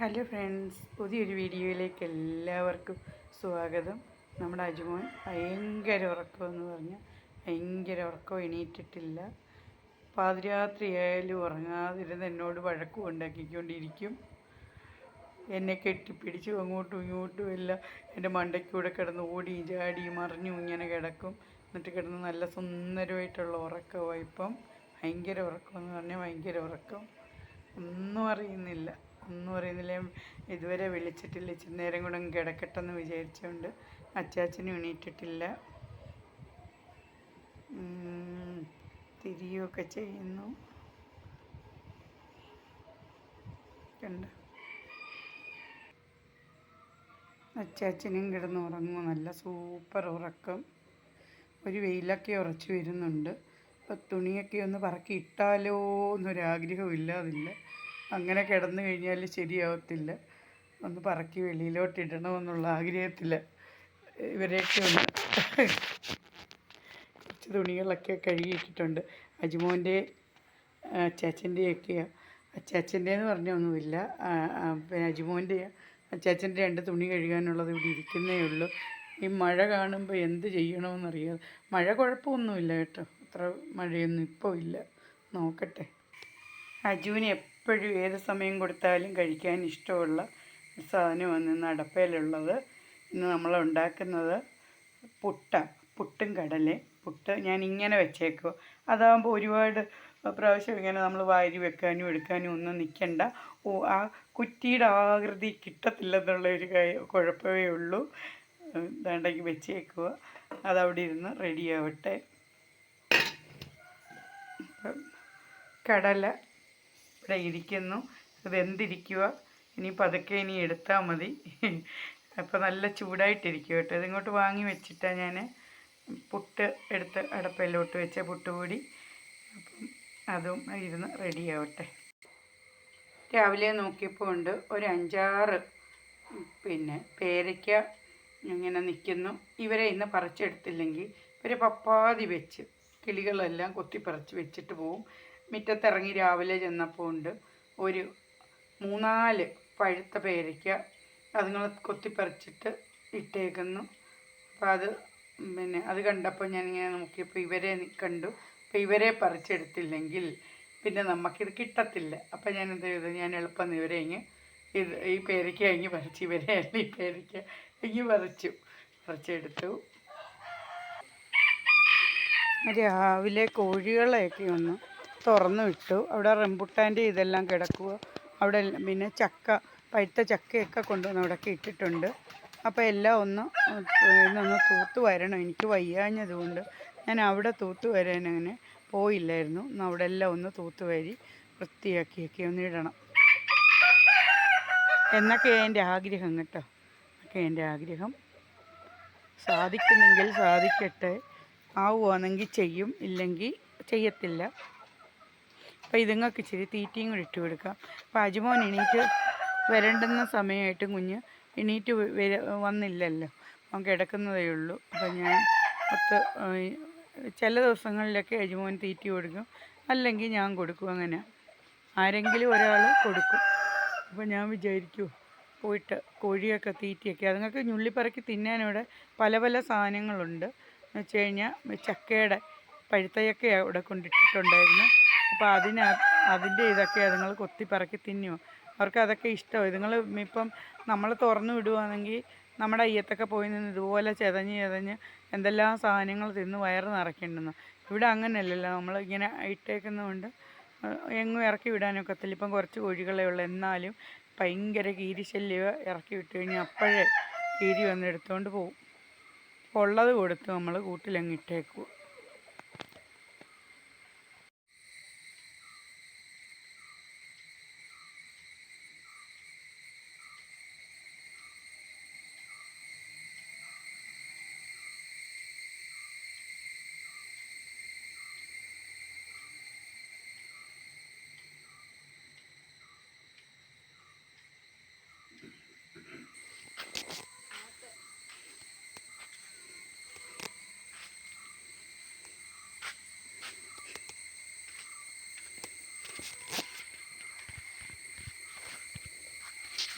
Hello friends പുതിയൊരു വീഡിയോയിലേക്ക് എല്ലാവർക്കും സ്വാഗതം. നമ്മുടെ അജുമോൻ ഭയങ്കര ഉറക്കമെന്ന് പറഞ്ഞാൽ ഭയങ്കര ഉറക്കം എണീറ്റിട്ടില്ല. പാതിരാത്രിയായാലും ഉറങ്ങാതിരുന്ന് എന്നോട് വഴക്കും ഉണ്ടാക്കിക്കൊണ്ടിരിക്കും എന്നെ കെട്ടിപ്പിടിച്ച് അങ്ങോട്ടും ഇങ്ങോട്ടും എല്ലാം എന്റെ മണ്ടയ്ക്കൂടെ കിടന്ന് ഓടി ചാടി മറിഞ്ഞു ഇങ്ങനെ കിടക്കും. എന്നിട്ട് കിടന്ന് നല്ല സുന്ദരമായിട്ടുള്ള ഉറക്കമാണ് ഇപ്പം. ഭയങ്കര ഉറക്കം എന്ന് പറഞ്ഞാൽ ഭയങ്കര ഉറക്കം. ഒന്നും അറിയുന്നില്ല. ഒന്നും പറയുന്നില്ലേ ഇതുവരെ വിളിച്ചിട്ടില്ല. ഇച്ചിരി നേരം കൂടെ കിടക്കട്ടെ കിടക്കട്ടെന്ന് വിചാരിച്ചുകൊണ്ട് അച്ചാച്ചനും എണീറ്റിട്ടില്ല. തിരിയുമൊക്കെ ചെയ്യുന്നു. അച്ചാച്ചനും കിടന്ന് ഉറങ്ങും നല്ല സൂപ്പർ ഉറക്കം. ഒരു വെയിലൊക്കെ ഉറച്ചു വരുന്നുണ്ട്. തുണിയൊക്കെ ഒന്ന് പറക്കി ഇട്ടാലോ എന്നൊരാഗ്രഹം ഇല്ലാതില്ല. അങ്ങനെ കിടന്നു കഴിഞ്ഞാൽ ശരിയാവത്തില്ല. ഒന്ന് പറക്കി വെളിയിലോട്ട് ഇടണമെന്നുള്ള ആഗ്രഹത്തിൽ ഇവരെയൊക്കെ ഒന്ന് കുറച്ച് തുണികളൊക്കെ കഴുകിയിട്ടിട്ടുണ്ട്. അജുമോന്റെ അച്ചാച്ചന്റെയൊക്കെയാണ് അച്ചാച്ചന്റെ എന്ന് പറഞ്ഞൊന്നുമില്ല. പിന്നെ അജുമോന്റെ അച്ചാച്ചന്റെ രണ്ട് തുണി കഴുകാനുള്ളത് ഇവിടെ ഇരിക്കുന്നേ ഉള്ളൂ. ഈ മഴ കാണുമ്പോൾ എന്ത് ചെയ്യണമെന്നറിയാതെ മഴ കുഴപ്പമൊന്നുമില്ല കേട്ടോ. അത്ര മഴയൊന്നും ഇപ്പോൾ ഇല്ല. നോക്കട്ടെ. അജുവിന് എപ്പോഴും ഏത് സമയം കൊടുത്താലും കഴിക്കാൻ ഇഷ്ടമുള്ള സാധനമാണ് ഇന്ന് അടപ്പയിലുള്ളത്. ഇന്ന് നമ്മൾ ഉണ്ടാക്കുന്നത് പുട്ട പുട്ടും കടലയും. പുട്ട് ഞാൻ ഇങ്ങനെ വെച്ചേക്കും അതാകുമ്പോൾ ഒരുപാട് പ്രാവശ്യം ഇങ്ങനെ നമ്മൾ വാരി വെക്കാനും എടുക്കാനും ഒന്നും നിൽക്കണ്ട ഓ ആ കുറ്റിയുടെ ആകൃതി കിട്ടത്തില്ലെന്നുള്ള ഒരു കുഴപ്പമേ ഉള്ളൂ. ദാണ്ടെങ്കിൽ വെച്ചേക്കുക അതവിടെ ഇരുന്ന് റെഡിയാവട്ടെ കടല ഇവിടെ ഇരിക്കുന്നു. ഇതെന്തിരിക്കുക ഇനി പതുക്കെ ഇനി എടുത്താൽ മതി. അപ്പോൾ നല്ല ചൂടായിട്ടിരിക്കും കേട്ടോ. ഇതിങ്ങോട്ട് വാങ്ങി വെച്ചിട്ടാണ് ഞാൻ പുട്ട് എടുത്ത് അടപ്പയിലോട്ട് വെച്ച പുട്ടുപൊടി. അപ്പം അതും ഇരുന്ന് റെഡിയാവട്ടെ. രാവിലെ നോക്കിയപ്പോൾ ഉണ്ട് ഒരു അഞ്ചാറ് പിന്നെ പേരയ്ക്ക ഇങ്ങനെ നിൽക്കുന്നു ഇവരെ ഇന്ന് പറിച്ചെടുത്തില്ലെങ്കിൽ ഇവരെ പപ്പാതി വെച്ച് കിളികളെല്ലാം കൊത്തിപ്പറിച്ച് വെച്ചിട്ട് പോവും. മുറ്റത്തിറങ്ങി രാവിലെ ചെന്നപ്പോൾ ഉണ്ട് ഒരു മൂന്നാൽ പഴുത്ത പേരയ്ക്ക അതുങ്ങൾ കൊത്തിപ്പറിച്ചിട്ട് ഇട്ടേക്കുന്നു. അപ്പോൾ അത് പിന്നെ അത് കണ്ടപ്പോൾ ഞാനിങ്ങനെ നോക്കിയപ്പോൾ ഇവരെ കണ്ടു. അപ്പോൾ ഇവരെ പറിച്ചെടുത്തില്ലെങ്കിൽ പിന്നെ നമുക്കിത് കിട്ടത്തില്ല. അപ്പോൾ ഞാൻ എന്ത് ചെയ്തു? ഞാൻ എളുപ്പം ഇവരെ ഇങ്ങ് ഇത് ഈ പേരയ്ക്ക ഇങ്ങ് പറിച്ച് ഇവരെ ഈ പേരയ്ക്ക ഇങ്ങ് പറിച്ചു പറിച്ചെടുത്തു. രാവിലെ കോഴികളെയൊക്കെ ഒന്ന് തുറന്നു വിട്ടു. അവിടെ റംബുട്ടാന്റെ ഇതെല്ലാം കിടക്കുക അവിടെ പിന്നെ ചക്ക പഴുത്ത ചക്കയൊക്കെ കൊണ്ടുവന്ന് അവിടെയൊക്കെ ഇട്ടിട്ടുണ്ട്. അപ്പോൾ എല്ലാം ഒന്ന് ഇന്നൊന്ന് തൂത്ത് വരണം. എനിക്ക് വയ്യാഞ്ഞതുകൊണ്ട് ഞാൻ അവിടെ തൂത്ത് വരാൻ അങ്ങനെ പോയില്ലായിരുന്നു. ഒന്ന് അവിടെ എല്ലാം ഒന്ന് തൂത്ത് വരി വൃത്തിയാക്കിയൊക്കെ ഒന്ന് ഇടണം. എന്നൊക്കെ എന്റെ ആഗ്രഹം കേട്ടോ. ഒക്കെ എന്റെ ആഗ്രഹം. സാധിക്കുന്നെങ്കിൽ സാധിക്കട്ടെ. ആവുകയാണെങ്കിൽ ചെയ്യും. ഇല്ലെങ്കിൽ ചെയ്യത്തില്ല. അപ്പോൾ ഇതുങ്ങൾക്ക് ഇച്ചിരി തീറ്റയും കൂടി ഇട്ട് കൊടുക്കാം. അപ്പോൾ അജുമോൻ എണീറ്റ് വരണ്ടുന്ന സമയമായിട്ട് കുഞ്ഞ് എണീറ്റ് വര വന്നില്ലല്ലോ. അവൻ കിടക്കുന്നതേ ഉള്ളൂ. അപ്പോൾ ഞാൻ ഒത്ത് ചില ദിവസങ്ങളിലൊക്കെ അജുമോൻ തീറ്റ കൊടുക്കും. അല്ലെങ്കിൽ ഞാൻ കൊടുക്കും അങ്ങനെ. ആരെങ്കിലും ഒരാൾ കൊടുക്കും. അപ്പോൾ ഞാൻ വിചാരിക്കൂ പോയിട്ട് കോഴിയൊക്കെ തീറ്റയൊക്കെ. അതുങ്ങൾക്ക് ഞുള്ളിപ്പറക്കി തിന്നാനിവിടെ പല പല സാധനങ്ങളുണ്ട്. എന്ന് വെച്ച് കഴിഞ്ഞാൽ ചക്കയുടെ പഴുത്ത ചക്ക അവിടെ കൊണ്ടിട്ടിട്ടുണ്ടായിരുന്നു. അപ്പോൾ അതിന് അതിന്റെ ഇതൊക്കെ അതുങ്ങൾ കൊത്തിപ്പറക്കി തിന്നുമോ അവർക്ക് അതൊക്കെ ഇഷ്ടമാണ് ഇതുങ്ങൾ ഇപ്പം നമ്മൾ തുറന്നു വിടുവാണെങ്കിൽ നമ്മുടെ അയ്യത്തൊക്കെ പോയി നിന്ന് ഇതുപോലെ ചെതഞ്ഞ് ചെതഞ്ഞ് എന്തെല്ലാം സാധനങ്ങൾ തിന്ന് വയറ് നിറയ്ക്കേണ്ടെന്ന്. ഇവിടെ അങ്ങനെയല്ലല്ലോ. നമ്മൾ ഇങ്ങനെ ഇട്ടേക്കുന്നതുകൊണ്ട് എങ്ങും ഇറക്കി വിടാനൊക്കത്തില്ല ഇപ്പം കുറച്ച് കോഴികളേ ഉള്ളൂ. എന്നാലും ഭയങ്കര കീരിശല്യം ഇറക്കി വിട്ട് കഴിഞ്ഞാൽ അപ്പോഴേ കീരി വന്ന് എടുത്തുകൊണ്ട് പോകും ഉള്ളത് കൊടുത്ത് നമ്മൾ കൂട്ടിലങ്ങ് ഇട്ടേക്കുക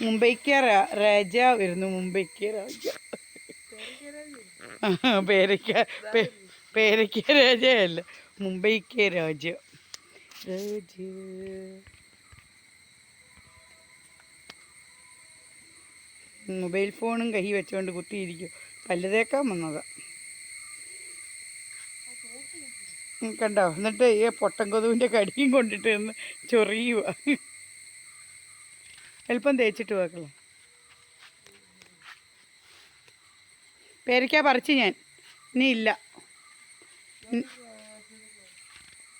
മുംബൈക്ക് രാജാവായിരുന്നു മുംബൈക്ക് രാജ. പേരക്ക പേരയ്ക്ക രാജയല്ല മുംബൈക്ക് രാജ. രാജ. മൊബൈൽ ഫോണും കൈ വെച്ചുകൊണ്ട് കുത്തിയിരിക്കും. പല്ല് തേക്കാൻ വന്നതാ കണ്ടോ? എന്നിട്ട് ഈ പൊട്ടൻ കൊതുവിന്റെ കടിയും കൊണ്ടിട്ട് ചൊറിയുവാ. എളുപ്പം തേച്ചിട്ട് വെക്കണം. പേരയ്ക്ക പറിച്ച് ഞാൻ. ഇനി ഇല്ല.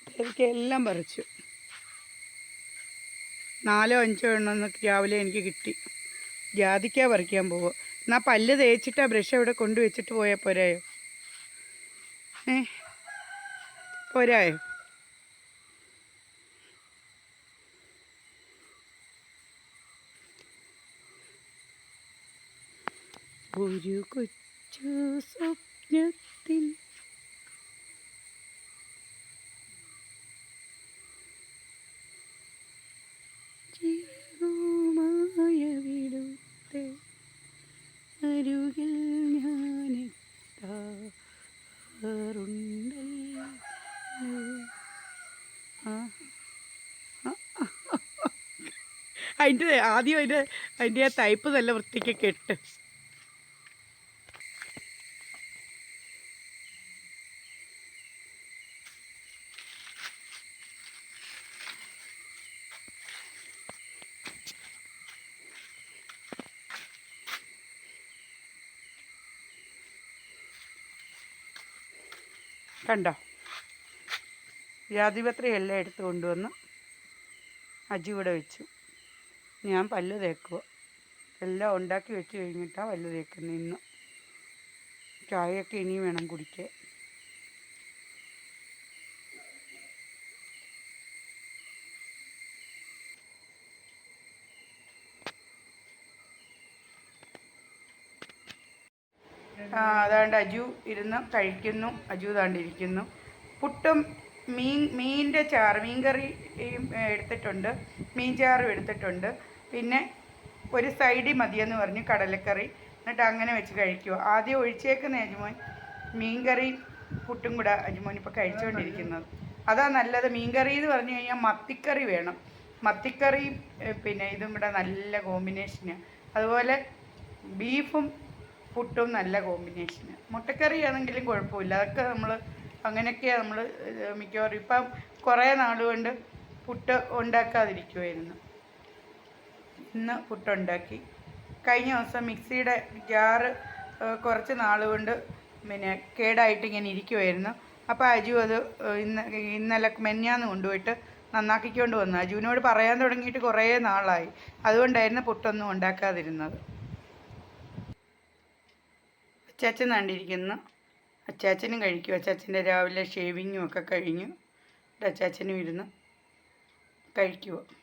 പേരയ്ക്ക എല്ലാം പറിച്ചു. നാലോ അഞ്ചോ എണ്ണം രാവിലെ എനിക്ക് കിട്ടി. ജാതിക്ക പറിക്കാൻ പോവുക എന്നാൽ പല്ല് തേച്ചിട്ട് ആ ബ്രഷ് അവിടെ കൊണ്ടുവച്ചിട്ട് പോയാൽ പോരായോ? ഏ? പോരായോ? അതിന്റെ ആദ്യം അതിന്റെ അതിന്റെ ആ തയ്പ്പ് നല്ല വൃത്തിക്ക് കെട്ട്. കണ്ടോ? ജാതിപത്രി എല്ലാം എടുത്തു കൊണ്ടുവന്ന് അജി ഇവിടെ വെച്ചു. ഞാൻ പല്ല് തേക്കുക എല്ലാം ഉണ്ടാക്കി വെച്ച് കഴിഞ്ഞിട്ടാണ് പല്ല് തേക്കുന്നത് ഇന്ന്. ചായയൊക്കെ ഇനി വേണം കുടിക്കാൻ. അതാണ്ട് അജു ഇരുന്ന് കഴിക്കുന്നു. അജു താണ്ടിരിക്കുന്നു പുട്ടും മീൻ മീനിന്റെ ചാറ് മീൻ കറിയും എടുത്തിട്ടുണ്ട്. മീൻ ചാറും എടുത്തിട്ടുണ്ട്. പിന്നെ ഒരു സൈഡിൽ മതിയെന്ന് പറഞ്ഞ് കടലക്കറി. എന്നിട്ട് അങ്ങനെ വെച്ച് കഴിക്കുക ആദ്യം ഒഴിച്ചേക്കുന്ന അജുമോൻ മീൻകറി പുട്ടും കൂടെ അജുമോൻ ഇപ്പോൾ കഴിച്ചുകൊണ്ടിരിക്കുന്നത് അതാ നല്ലത്. മീൻകറി എന്ന് പറഞ്ഞു കഴിഞ്ഞാൽ മത്തിക്കറി വേണം. മത്തിക്കറി പിന്നെ ഇതും കൂടെ നല്ല കോമ്പിനേഷന് അതുപോലെ ബീഫും പുട്ടും നല്ല കോമ്പിനേഷന് മുട്ടക്കറി ആണെങ്കിലും കുഴപ്പമില്ല. അതൊക്കെ നമ്മൾ അങ്ങനെയൊക്കെയാണ് നമ്മൾ മിക്കവാറും. ഇപ്പം കുറേ നാളുകൊണ്ട് പുട്ട് ഉണ്ടാക്കാതിരിക്കുമായിരുന്നു ഇന്ന് പുട്ടുണ്ടാക്കി. കഴിഞ്ഞ ദിവസം മിക്സിയുടെ ജാറ് കുറച്ച് നാൾ കൊണ്ട് പിന്നെ കേടായിട്ട് ഇങ്ങനെ ഇരിക്കുമായിരുന്നു അപ്പോൾ അജു അത് ഇന്ന ഇന്ന് ഇന്നലെ മെന്നാന്ന് കൊണ്ടുപോയിട്ട് നന്നാക്കിക്കൊണ്ട് വന്നു. അജുവിനോട് പറയാൻ തുടങ്ങിയിട്ട് കുറേ നാളായി. അതുകൊണ്ടായിരുന്നു പുട്ടൊന്നും ഉണ്ടാക്കാതിരുന്നത്. അച്ചാച്ചൻ കണ്ടിരിക്കുന്നു. അച്ചാച്ചനും കഴിക്കും. അച്ചാച്ചന്റെ രാവിലെ ഷേവിങ്ങും ഒക്കെ കഴിഞ്ഞു. അച്ചാച്ചനും ഇരുന്ന് കഴിക്കുക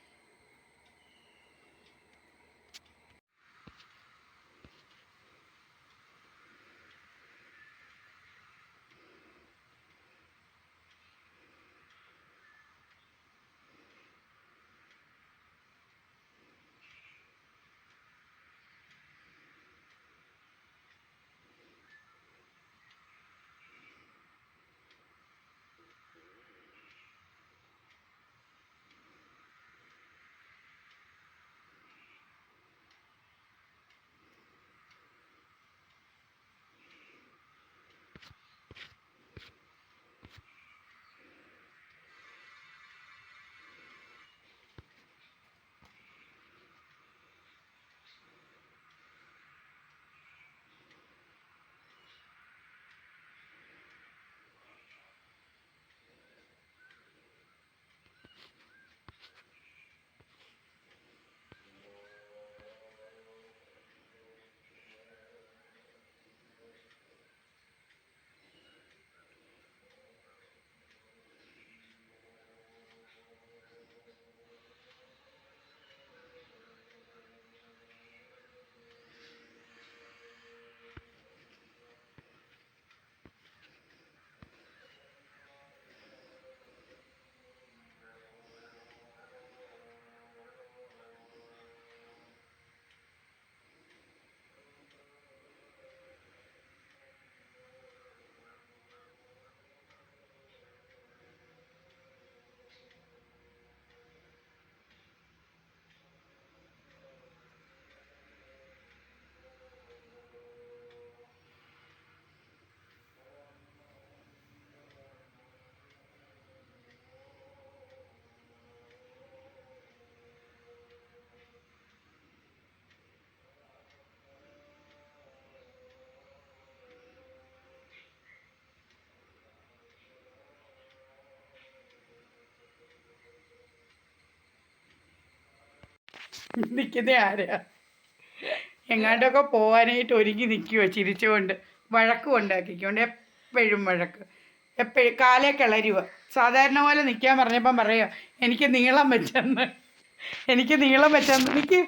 നിൽക്കുന്ന ആരാ? എങ്ങാണ്ടൊക്കെ പോകാനായിട്ട് ഒരുങ്ങി നിൽക്കുവോ? ചിരിച്ചുകൊണ്ട് വഴക്ക് ഉണ്ടാക്കിക്കൊണ്ട് എപ്പോഴും വഴക്ക്. എപ്പോഴും കാലേ കിളരുക സാധാരണ പോലെ നിൽക്കാൻ പറഞ്ഞപ്പം പറയാ എനിക്ക് നീളം വെച്ചെന്ന്. എനിക്ക് നീളം വെച്ചെന്ന്. നിൽക്ക്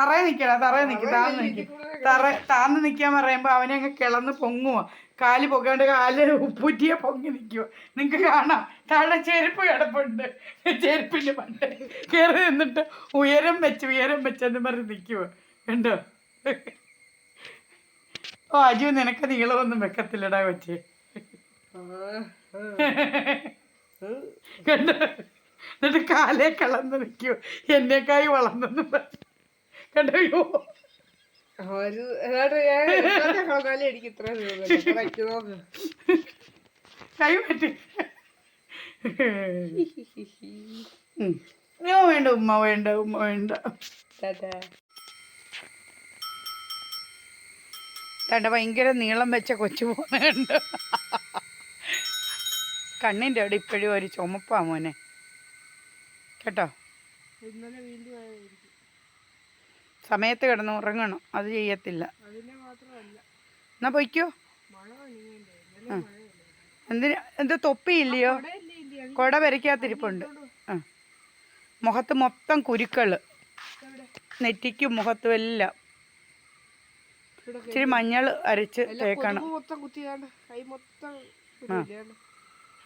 തറയെ നിൽക്കണം തറയെ നിൽക്ക് താന്ന് നിൽക്ക്. തറ താന്ന് നിൽക്കാൻ പറയുമ്പോൾ അവനെ അങ്ങ് കിളന്ന് പൊങ്ങുവോ? കാൽ പൊക്കാണ്ട് കാൽ ഉപ്പൂറ്റിയെ പൊങ്ങി നിൽക്കുവോ? നിങ്ങൾക്ക് കാണാം. താഴെ ചെരുപ്പ് കിടപ്പുണ്ട്. ചെരുപ്പിന്റെ പണ്ട് കയറി നിന്നിട്ട് ഉയരം വെച്ച് ഉയരം വെച്ചെന്ന് പറഞ്ഞ് നിൽക്കുവോ കണ്ടോ? ഓ അജു നിനക്ക് നീളമൊന്നും വെക്കത്തില്ലടാ വെച്ച് കണ്ടോ? എന്നിട്ട് കാലേ കളന്ന് നിൽക്കുവോ എന്നേക്കായി വളർന്നെന്ന് പറഞ്ഞു. കണ്ടോ? അയ്യോ. ഒരു കൈ പറ്റി വേണ്ട ഉമ്മ വേണ്ട ഉമ്മ വേണ്ട. തട ഭയങ്കര നീളം വെച്ച കൊച്ചു പോകുന്നുണ്ട് കണ്ണിന്റെ അവിടെ ഇപ്പോഴും ഒരു ചുമപ്പാ മോനെ. കേട്ടോ? സമയത്ത് കിടന്ന് ഉറങ്ങണം അത് ചെയ്യത്തില്ല. എന്നാ പൊയ്ക്കോ. എന്തിനാ എന്താ തൊപ്പിയില്ലയോ? കുട വരയ്ക്കാത്തിരിപ്പുണ്ട് ആ. മുഖത്ത് മൊത്തം കുരുക്കൾ? നെറ്റിക്കും മുഖത്തും എല്ലാം. ഇച്ചിരി മഞ്ഞൾ അരച്ച് തേക്കണം.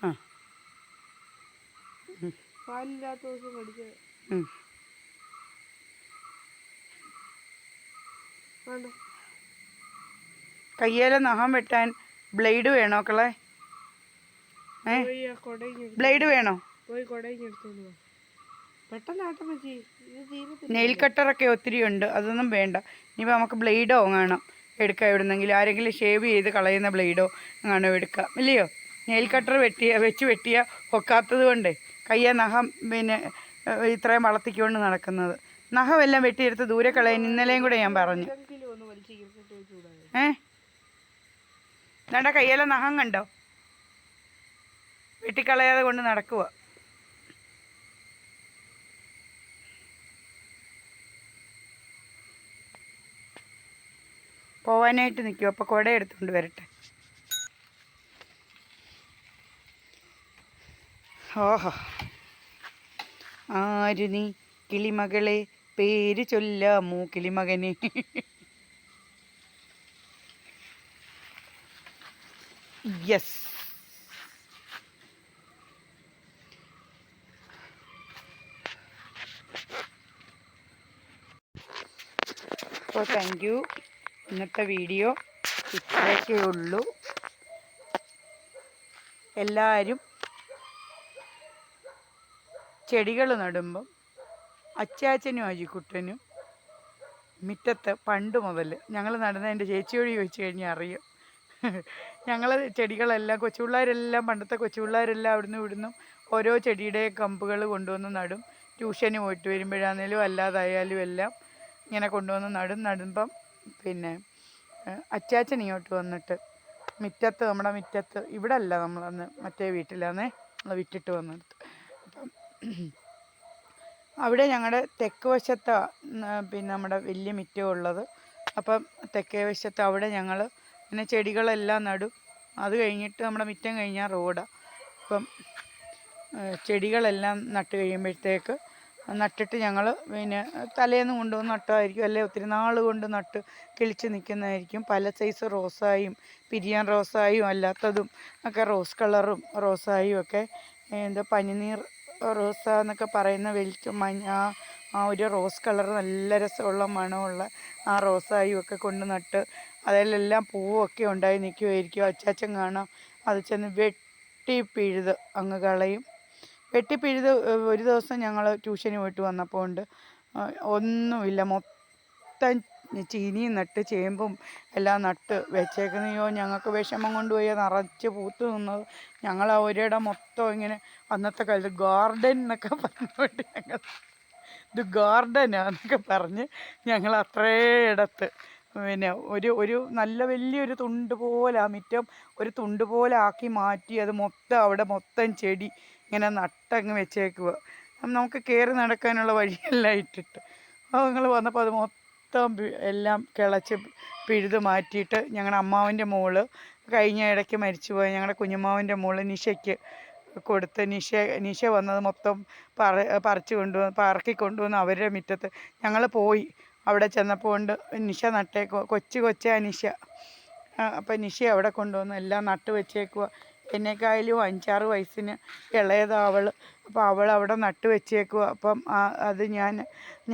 ആ. കയ്യേലെ നഖം വെട്ടാൻ ബ്ലേഡ് വേണോ കളെ ഏ? ബ്ലേഡ് വേണോ? നെയിൽ കട്ടറൊക്കെ ഒത്തിരി ഉണ്ട്. അതൊന്നും വേണ്ട. ഇനിയിപ്പോൾ നമുക്ക് ബ്ലേഡോ കാണാം എടുക്കാം എവിടുന്നെങ്കിലും. ആരെങ്കിലും ഷേവ് ചെയ്ത് കളയുന്ന ബ്ലേഡോ അങ്ങനെ എടുക്കാം. ഇല്ലയോ? നെയിൽ കട്ടർ വെട്ടിയ വെച്ച് വെട്ടിയ ഒക്കാത്തത് കൊണ്ടേ കയ്യ നഖം പിന്നെ ഇത്രയും വളർത്തിക്കൊണ്ട് നടക്കുന്നത്. നഖമെല്ലാം വെട്ടിയെടുത്ത് ദൂരെ കളയാൻ ഇന്നലെയും കൂടെ ഞാൻ പറഞ്ഞു. ഏ? വേണ്ട കയ്യിലെ നഖം കണ്ടോ? വെട്ടിക്കളയാതെ കൊണ്ട് നടക്കുക പോവാനായിട്ട് നിൽക്കും അപ്പോൾ കുട എടുത്തുകൊണ്ട് വരട്ടെ. ഓഹോ. ആരു നീ കിളിമകളെ പേര് ചൊല്ലാമോ കിളിമകനെ? യെസ്. അപ്പോൾ താങ്ക് യു ഇന്നത്തെ വീഡിയോ ഇത്രയൊക്കെ ഉള്ളൂ. എല്ലാവരും ചെടികൾ നടുമ്പം അച്ചാച്ചനും അജിക്കുട്ടനും മുറ്റത്ത് പണ്ട് മുതൽ ഞങ്ങൾ നടന്ന എന്റെ ചേച്ചിയോട് ചോദിച്ചു കഴിഞ്ഞാൽ അറിയും. ഞങ്ങൾ ചെടികളെല്ലാം കൊച്ചുപിള്ളേരെല്ലാം പണ്ടത്തെ കൊച്ചുപിള്ളേരെല്ലാം അവിടുന്ന് ഇവിടുന്നും ഓരോ ചെടിയുടെ കമ്പുകൾ കൊണ്ടുവന്ന് നടും. ട്യൂഷന് പോയിട്ട് വരുമ്പോഴാണേലും അല്ലാതായാലും എല്ലാം ഇങ്ങനെ കൊണ്ടുവന്ന് നടും നടുമ്പം പിന്നെ അച്ചാച്ചൻ ഇങ്ങോട്ട് വന്നിട്ട് മുറ്റത്ത് നമ്മുടെ മുറ്റത്ത് ഇവിടെ അല്ല നമ്മളന്ന് മറ്റേ വീട്ടിലാന്നേ നമ്മൾ വിറ്റിട്ട് വന്നിട്ട്. അപ്പം അവിടെ ഞങ്ങളുടെ തെക്ക് വശത്താണ് പിന്നെ നമ്മുടെ വലിയ മുറ്റം ഉള്ളത്. അപ്പം തെക്കേ വശത്ത് അവിടെ ഞങ്ങൾ പിന്നെ ചെടികളെല്ലാം നടും. അത് കഴിഞ്ഞിട്ട് നമ്മുടെ മുറ്റം കഴിഞ്ഞാൽ റോഡാണ് അപ്പം ചെടികളെല്ലാം നട്ട് കഴിയുമ്പോഴത്തേക്ക് നട്ടിട്ട് ഞങ്ങൾ പിന്നെ തലേന്ന് കൊണ്ടുവന്ന് നട്ടതായിരിക്കും അല്ലെ? ഒത്തിരി നാൾ കൊണ്ട് നട്ട് കിളിച്ച് നിൽക്കുന്നതായിരിക്കും പല സൈസ് റോസായും പിരിയാൻ റോസായും അല്ലാത്തതും ഒക്കെ റോസ് കളറും റോസായും ഒക്കെ എന്താ പനിനീർ റോസ എന്നൊക്കെ പറയുന്ന വെളിച്ച മഞ്ഞ ആ ഒരു റോസ് കളർ നല്ല രസമുള്ള മണമുള്ള ആ റോസായും ഒക്കെ കൊണ്ട് നട്ട് അതിലെല്ലാം പൂവൊക്കെ ഉണ്ടായി നിൽക്കുമായിരിക്കും അച്ചാച്ചൻ കാണാം. അത് ചെന്ന് വെട്ടി പിഴുത് അങ്ങ് കളയും. വെട്ടി പിഴുത് ഒരു ദിവസം ഞങ്ങൾ ട്യൂഷന് പോയിട്ട് വന്നപ്പോൾ ഉണ്ട് ഒന്നുമില്ല. മൊത്തം ചീനിയും നട്ട് ചേമ്പും എല്ലാം നട്ട് വെച്ചേക്കുന്നയോ ഞങ്ങൾക്ക് വിഷമം കൊണ്ടുപോയി. നിറച്ച് പൂത്ത് നിന്നത്. ഞങ്ങൾ ആ ഒരിടം മൊത്തം ഇങ്ങനെ അന്നത്തെ കാലത്ത് ഗാർഡൻ എന്നൊക്കെ പറഞ്ഞുകൊണ്ട് ഞങ്ങൾ ഇത് ഗാർഡനാന്നൊക്കെ പറഞ്ഞ് ഞങ്ങൾ അത്രേ ഇടത്ത് പിന്നെ ഒരു ഒരു നല്ല വലിയൊരു തുണ്ട് പോലെ ആ മിറ്റം ഒരു തുണ്ട് പോലെ ആക്കി മാറ്റി. അത് മൊത്തം അവിടെ മൊത്തം ചെടി ഇങ്ങനെ നട്ടങ്ങ് വെച്ചേക്കുക നമുക്ക് കയറി നടക്കാനുള്ള വഴിയെല്ലാം ഇട്ടിട്ട്. അപ്പോൾ ഞങ്ങൾ വന്നപ്പോൾ അത് മൊത്തം എല്ലാം കിളച്ച് പിഴുത് മാറ്റിയിട്ട് ഞങ്ങളുടെ അമ്മാവിന്റെ മോൾ കഴിഞ്ഞ ഇടയ്ക്ക് മരിച്ചുപോയ. ഞങ്ങളുടെ കുഞ്ഞമ്മാവിന്റെ മോൾ നിഷയ്ക്ക് കൊടുത്ത് നിഷ നിഷ വന്നത് മൊത്തം പറ പറിച്ച് കൊണ്ടുവന്ന് പറക്കി കൊണ്ടുവന്ന് അവരുടെ മുറ്റത്ത് ഞങ്ങൾ പോയി. അവിടെ ചെന്നപ്പോൾ കൊണ്ട് നിഷ നട്ടേക്കുക കൊച്ചു കൊച്ചാ നിഷ അപ്പം നിഷ അവിടെ കൊണ്ടുവന്ന് എല്ലാം നട്ട് വെച്ചേക്കുക എന്നെക്കായാലും അഞ്ചാറ് വയസ്സിന് ഇളയതാ അവൾ അപ്പോൾ അവൾ അവിടെ നട്ട് വെച്ചേക്കുക അപ്പം അത് ഞാൻ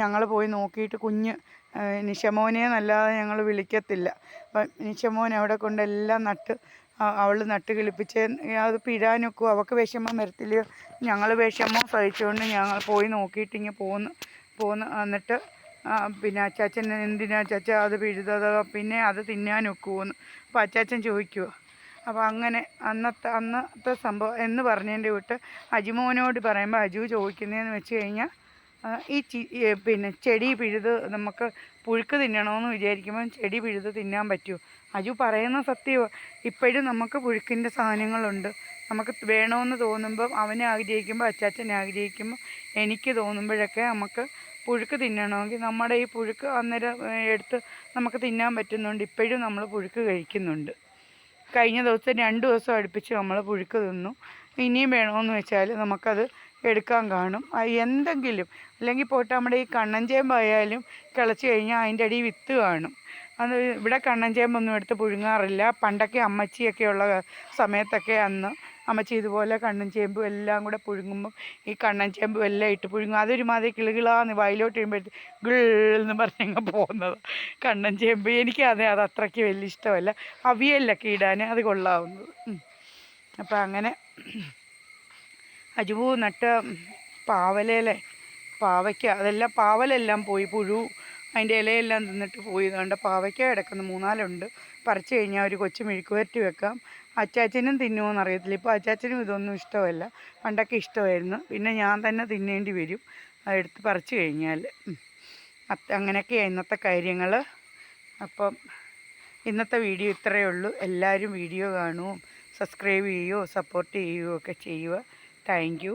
ഞങ്ങൾ പോയി നോക്കിയിട്ട് കുഞ്ഞ് നിശമോനെ എന്നല്ലാതെ ഞങ്ങൾ വിളിക്കത്തില്ല. അപ്പം നിഷമോൻ അവിടെ കൊണ്ട് എല്ലാം നട്ട് അവൾ നട്ട് കിളിപ്പിച്ച്. അത് പിഴാനൊക്കെ അവൾക്ക് വിഷമം വരത്തില്ലയോ ഞങ്ങൾ വിഷമം സഹിച്ചുകൊണ്ട് ഞങ്ങൾ പോയി നോക്കിയിട്ട് ഇങ്ങനെ പോന്ന് പോന്ന് എന്നിട്ട് പിന്നെ അച്ചാച്ചൻ എന്തിനാ അച്ചാച്ച അത് പിഴുതത്? പിന്നെ അത് തിന്നാൻ ഒക്കുമെന്ന് അപ്പോൾ അച്ചാച്ചൻ ചോദിക്കുമോ അപ്പോൾ അങ്ങനെ അന്നത്തെ അന്നത്തെ സംഭവം എന്ന് പറഞ്ഞതിന്റെ വിട്ട് അജിമോനോട് പറയുമ്പോൾ അജു ചോദിക്കുന്നതെന്ന് വെച്ച് കഴിഞ്ഞാൽ ഈ പിന്നെ ചെടി പിഴുത് നമുക്ക് പുഴുക്ക് തിന്നണമെന്ന് വിചാരിക്കുമ്പോൾ ചെടി പിഴുത് തിന്നാൻ പറ്റുമോ? അജു പറയുന്ന സത്യമാണ് ഇപ്പോഴും നമുക്ക് പുഴുക്കിന്റെ സാധനങ്ങളുണ്ട്. നമുക്ക് വേണമെന്ന് തോന്നുമ്പം അവനെ ആഗ്രഹിക്കുമ്പോൾ അച്ചാച്ചനെ ആഗ്രഹിക്കുമ്പോൾ എനിക്ക് തോന്നുമ്പോഴൊക്കെ നമുക്ക് പുഴുക്ക് തിന്നണമെങ്കിൽ നമ്മുടെ ഈ പുഴുക്ക് അന്നേരം എടുത്ത് നമുക്ക് തിന്നാൻ പറ്റുന്നുണ്ട്. ഇപ്പോഴും നമ്മൾ പുഴുക്ക് കഴിക്കുന്നുണ്ട്. കഴിഞ്ഞ ദിവസം രണ്ട് ദിവസം അടുപ്പിച്ച് നമ്മൾ പുഴുക്ക് തിന്നു. ഇനിയും വേണമെന്ന് വെച്ചാൽ നമുക്കത് എടുക്കാൻ കാണും. എന്തെങ്കിലും അല്ലെങ്കിൽ പോട്ടെ നമ്മുടെ ഈ കണ്ണൻ ചേമ്പായാലും കിളച്ച് കഴിഞ്ഞാൽ അതിന്റെ അടി വിത്ത് കാണും. അത് ഇവിടെ കണ്ണഞ്ചേമ്പൊന്നും എടുത്ത് പുഴുങ്ങാറില്ല. പണ്ടൊക്കെ അമ്മച്ചിയൊക്കെ ഉള്ള സമയത്തൊക്കെ അന്ന് അമ്മച്ചി ഇതുപോലെ കണ്ണൻ ചേമ്പും എല്ലാം കൂടെ പുഴുങ്ങുമ്പം ഈ കണ്ണൻ ചേമ്പും എല്ലാം ഇട്ട് പുഴുങ്ങും. അതൊരുമാതിരി കിളുകിളാന്ന് വായിലോട്ട് കഴിയുമ്പോഴത്തെ ഗിളെന്ന് പറഞ്ഞങ്ങ് പോകുന്നത്. കണ്ണൻ ചേമ്പ് എനിക്ക് അതെ അത് അത്രയ്ക്ക് വലിയ ഇഷ്ടമല്ല. അവിയലിലൊക്കെ ഇടാൻ അത് കൊള്ളാവുന്നത്. അപ്പം അങ്ങനെ അജുപൂ നട്ട പാവലയിലെ പാവയ്ക്ക അതെല്ലാം പാവലെല്ലാം പോയി. പുഴു അതിന്റെ ഇലയെല്ലാം തിന്നിട്ട് പോയി. അതുകൊണ്ട് പാവയ്ക്ക കിടക്കുന്നു. മൂന്നാലുണ്ട്. പറിച്ചു കഴിഞ്ഞാൽ ഒരു കൊച്ചു മെഴുക്കുവരട്ടി വെക്കാം. അച്ചാച്ചനും തിന്നുമോയെന്ന് അറിയത്തില്ല. ഇപ്പോൾ അച്ചാച്ചനും ഇതൊന്നും ഇഷ്ടമല്ല. പണ്ടൊക്കെ ഇഷ്ടമായിരുന്നു. പിന്നെ ഞാൻ തന്നെ തിന്നേണ്ടി വരും. അതെടുത്ത് പറിച്ചു കഴിഞ്ഞാൽ അങ്ങനെയൊക്കെയാണ് ഇന്നത്തെ കാര്യങ്ങൾ അപ്പം ഇന്നത്തെ വീഡിയോ ഇത്രയേ ഉള്ളൂ. എല്ലാവരും വീഡിയോ കാണുകയും സബ്സ്ക്രൈബ് ചെയ്യുകയോ സപ്പോർട്ട് ചെയ്യുകയോ ഒക്കെ ചെയ്യുക. താങ്ക്